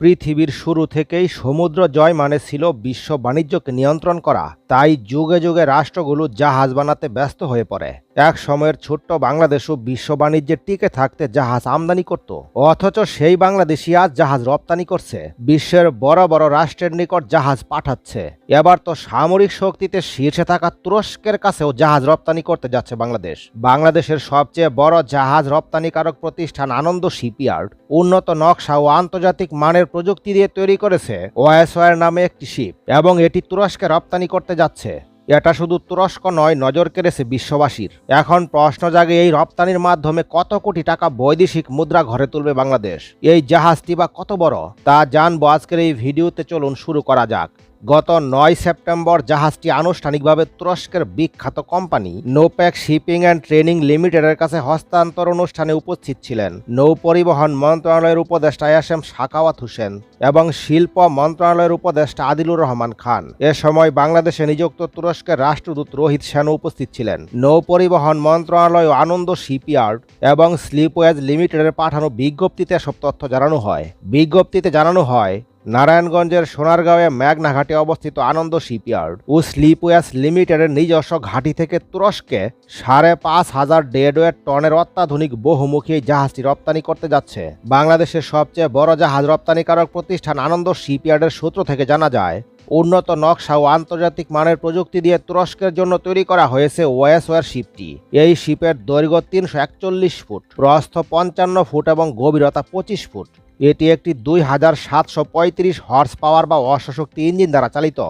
পৃথিবীর শুরু থেকেই সমুদ্র জয় মানে ছিল বিশ্ব বাণিজ্যকে নিয়ন্ত্রণ করা। তাই যুগে যুগে রাষ্ট্রগুলো জাহাজ বানাতে ব্যস্ত হয়ে পড়ে। এক সময়ের ছোট্ট বাংলাদেশও বিশ্ব বাণিজ্যে টিকে থাকতে জাহাজ আমদানি করত। অথচ সেই বাংলাদেশি আজ জাহাজ রপ্তানি করছে। বিশ্বের বড় বড় রাষ্ট্রের নিকট জাহাজ পাঠাচ্ছে। এবার তো সামরিক শক্তিতে শীর্ষে থাকা তুরস্কের কাছেও জাহাজ রপ্তানি করতে যাচ্ছে বাংলাদেশ। বাংলাদেশের সবচেয়ে বড় জাহাজ রপ্তানিকারক প্রতিষ্ঠান আনন্দ শিপইয়ার্ড উন্নত নকশা ও আন্তর্জাতিক মানের প্রযুক্তি দিয়ে তৈরি করেছে ওয়াইসওয়ার নামে একটি শিপ এবং এটি তুরস্কে রপ্তানি করতে যাচ্ছে। এটা শুধু তুরস্ক নয়, নজর কেড়েছে বিশ্ববাসীর। এখন প্রশ্ন জাগে এই রপ্তানির মাধ্যমে কত কোটি টাকা বৈদেশিক মুদ্রা ঘরে তুলবে বাংলাদেশ? এই জাহাজটি বা কত বড়? তা জানব আজকের এই ভিডিওতে, চলুন শুরু করা যাক। গত নয় সেপ্টেম্বর জাহাজটি আনুষ্ঠানিকভাবে তুরস্কের বিখ্যাত কোম্পানি নৌপ্যাক শিপিং অ্যান্ড ট্রেনিং লিমিটেডের কাছে হস্তান্তর অনুষ্ঠানে উপস্থিত ছিলেন। নৌ পরিবহন মন্ত্রণালয়ের উপদেষ্টা এস এম শাকাওয়াত হোসেন এবং শিল্প মন্ত্রণালয়ের উপদেষ্টা আদিলুর রহমান খান। এ সময় বাংলাদেশে নিযুক্ত তুরস্কের রাষ্ট্রদূত রোহিত সেন উপস্থিত ছিলেন। নৌ পরিবহন মন্ত্রণালয় আনন্দ শিপইয়ার্ড এবং স্লিপওয়েজ লিমিটেডের পাঠানো বিজ্ঞপ্তিতে সব তথ্য জানানো হয়। বিজ্ঞপ্তিতে জানানো হয় নারায়ণগঞ্জের সোনারগাঁওয়ে মেঘনাঘাটে অবস্থিত আনন্দ শিপইয়ার্ড ও স্লিপওয়েস লিমিটেডের নিজস্ব ঘাঁটি থেকে তুরস্কে সাড়ে পাঁচ হাজার ডেডওয়েট টনের অত্যাধুনিক বহুমুখী জাহাজটি রপ্তানি করতে যাচ্ছে। বাংলাদেশের সবচেয়ে বড় জাহাজ রপ্তানিকারক প্রতিষ্ঠান আনন্দ শিপইয়ার্ডের সূত্র থেকে জানা যায়, উন্নত নকশা ও আন্তর্জাতিক মানের প্রযুক্তি দিয়ে তুরস্কের জন্য তৈরি করা হয়েছে ওয়ার শিপটি। এই শিপের দৈর্ঘ্য তিনশো একচল্লিশ ফুট, প্রস্থ পঞ্চান্ন ফুট এবং গভীরতা পঁচিশ ফুট। এটি একটি দুই হাজার সাতশো পঁয়ত্রিশ হর্স পাওয়ার বা অশ্বশক্তি ইঞ্জিন দ্বারা চালিত।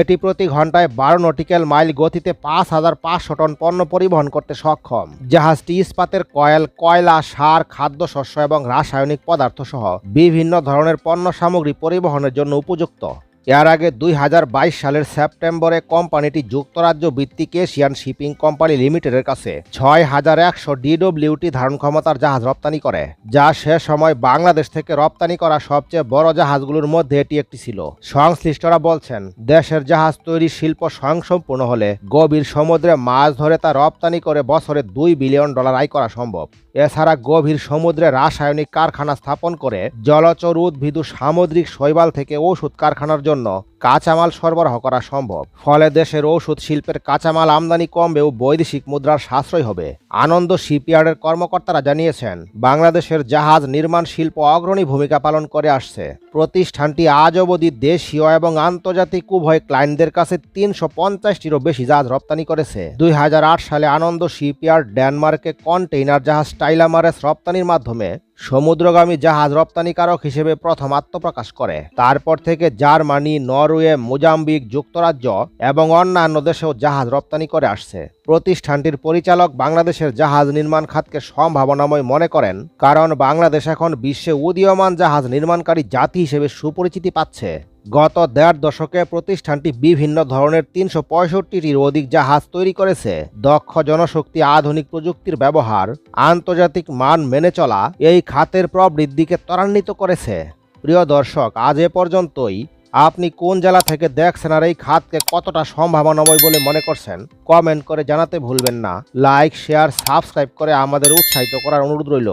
এটি প্রতি ঘন্টায় বারো নটিক্যাল মাইল গতিতে পাঁচ হাজার পাঁচশো টন পণ্য পরিবহন করতে সক্ষম। জাহাজটি ইস্পাতের কয়েল, কয়লা, সার, খাদ্যশস্য এবং রাসায়নিক পদার্থ সহ বিভিন্ন ধরনের পণ্য সামগ্রী পরিবহনের জন্য উপযুক্ত। এর আগে দুই হাজার বাইশ সালের সেপ্টেম্বরে কোম্পানিটি যুক্তরাজ্য ভিত্তিক এশিয়ান শিপিং কোম্পানি লিমিটেডের কাছে ছয় হাজার একশো ডিডব্লিউটি ধারণ ক্ষমতার জাহাজ রপ্তানি করে, যা সে সময় বাংলাদেশ থেকে রপ্তানি করা সবচেয়ে বড় জাহাজগুলোর মধ্যে এটি একটি ছিল। সংশ্লিষ্টরা বলছেন, দেশের জাহাজ তৈরি শিল্প স্বয়ংসম্পূর্ণ হলে গভীর সমুদ্রে মাছ ধরে তা রপ্তানি করে বছরে দুই বিলিয়ন ডলার আয় করা সম্ভব। এছাড়া গভীর সমুদ্রে রাসায়নিক কারখানা স্থাপন করে জলচর উদ্ভিদ সামুদ্রিক শৈবাল থেকে ওষুধ কারখানার জন্য কাঁচামাল সরবরাহ করা সম্ভব। ফলে দেশের ঔষধ শিল্পের কাঁচামাল আমদানি কমবেও বৈদেশিক মুদ্রার সাশ্রয় হবে, আনন্দ শিপইয়ার্ডের কর্মকর্তারা জানিয়েছেন। বাংলাদেশের জাহাজ নির্মাণ শিল্প অগ্রণী ভূমিকা পালন করে আসছে। প্রতিষ্ঠানটি আজ অবধি দেশীয় এবং আন্তর্জাতিক উভয় ক্লায়েন্টদের কাছে তিনশো পঞ্চাশটিরও বেশি জাহাজ রপ্তানি করেছে। দুই হাজার আট সালে আনন্দ শিপইয়ার্ড ডেনমার্কে কন্টেইনার জাহাজ টাইলামারেস রপ্তানির মাধ্যমে সমুদ্রগামী জাহাজ রপ্তানিকারক হিসেবে প্রথম আত্মপ্রকাশ করে। তারপর থেকে জার্মানি, নরওয়ে, মোজাম্বিক যুক্তরাজ্য এবং অন্যান্য দেশেও জাহাজ রপ্তানি করে আসছে। প্রতিষ্ঠানটির পরিচালক বাংলাদেশের জাহাজ নির্মাণ খাতকে সম্ভাবনাময় মনে করেন, কারণ বাংলাদেশ এখন বিশ্বে উদীয়মান জাহাজ নির্মাণকারী জাতি হিসেবে সুপরিচিতি পাচ্ছে। গত দেড় দশকে প্রতিষ্ঠানটি বিভিন্ন ধরনের তিনশো পঁয়ষট্টিটির অধিক জাহাজ তৈরি করেছে। দক্ষ জনশক্তি আধুনিক প্রযুক্তির ব্যবহার, আন্তর্জাতিক মান মেনে চলা এই খাতের প্রবৃদ্ধিকে ত্বরান্বিত করেছে। প্রিয় দর্শক, আজ এ পর্যন্তই। আপনি কোন জেলা থেকে দেখছেন আর এই খাতকে কতটা সম্ভাবনাময় বলে মনে করছেন? কমেন্ট করে জানাতে ভুলবেন না। লাইক, শেয়ার, সাবস্ক্রাইব করে আমাদের উৎসাহিত করার অনুরোধ রইল।